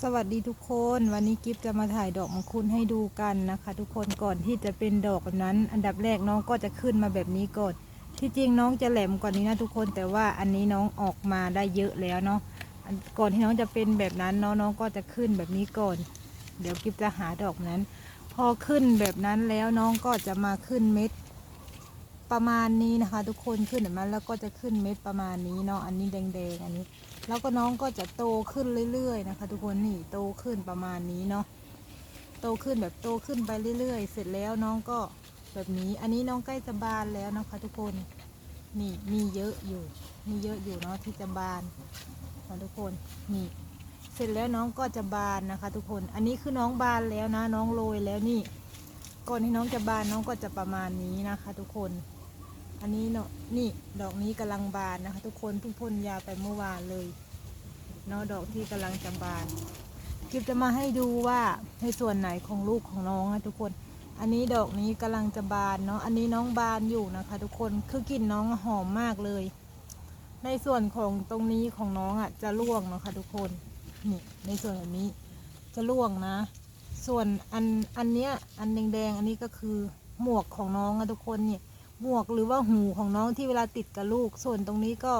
สวัสดีทุกคนวันนี้กิฟจะมาถ่ายดอกมังคุดให้ดูกันนะคะ ทุกคนก่อนที่จะเป็นดอกแบบนั้น อันดับแรกน้องก็จะขึ้นมาแบบนี้ก่อนที่จริงน้องจะแหลมกว่านี้นะทุกคนแต่ว่าอันนี้น้องออกมาได้เยอะแล้วเนาะก่อนที่น้องจะเป็นแบบนั้นเนาะน้องก็จะขึ้นแบบนี้ก่อน เดี๋ยวกิฟจะหาดอกนั้น พอขึ้นแบบนั้นแล้วน้องก็จะมาขึ้นเม็ดประมาณนี้นะคะ ทุกคนขึ้นแบบนั้นแล้วก็จะขึ้นเม็ดประมาณนี้เนาะอันนี้แดงๆอันนี้ แล้วก็น้องก็จะโตขึ้นเรื่อยๆนะคะ ทุกคนนี่โตขึ้นประมาณนี้เนาะโตขึ้นแบบโตขึ้นไปเรื่อยๆ เสร็จแล้วน้องก็แบบนี้ อันนี้น้องใกล้จะบานแล้วนะคะทุกคนนี่มีเยอะอยู่มีเยอะอยู่เนาะที่จะบานนะทุกคนนี่เสร็จแล้วน้องก็จะบานนะคะ ทุกคน อันนี้คือน้องบานแล้วนะ น้องโรยแล้วนี่ก่อนที่น้องจะบานน้องก็จะประมาณนี้นะคะ ทุกคน อันนี้เนาะนี่ดอกนี้กำลังบานนะคะ ทุกคนเพิ่งพ่นยาไปเมื่อวานเลยเนาะดอกที่กำลังจะบานกิฟจะมาให้ดูว่าในส่วนไหนของลูกของน้องนะทุกคน อันนี้ดอกนี้กำลังจะบานเนาะอันนี้น้องบานอยู่นะคะ ทุกคนคือกลิ่นน้องหอมมากเลย ในส่วนของตรงนี้ของน้องอะจะร่วงเนาะค่ะทุกคนนี่ในส่วนแบบนี้จะร่วงนะ ส่วนอันอันเนี้ยอันแดงๆอันนี้ก็คือหมวกของน้องอะทุกคนเนี่ย หมวกหรือว่าหูของน้องที่เวลาติดกับลูก ส่วนตรงนี้ก็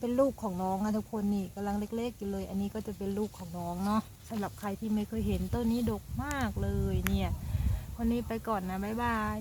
เป็นลูกของน้องนะทุกคนนี่กำลังเล็กๆอยู่เลย อันนี้ก็จะเป็นลูกของน้องเนาะสำหรับใครที่ไม่เคยเห็นต้นนี้ดกมากเลยเนี่ย วันนี้ไปก่อนนะบ๊ายบาย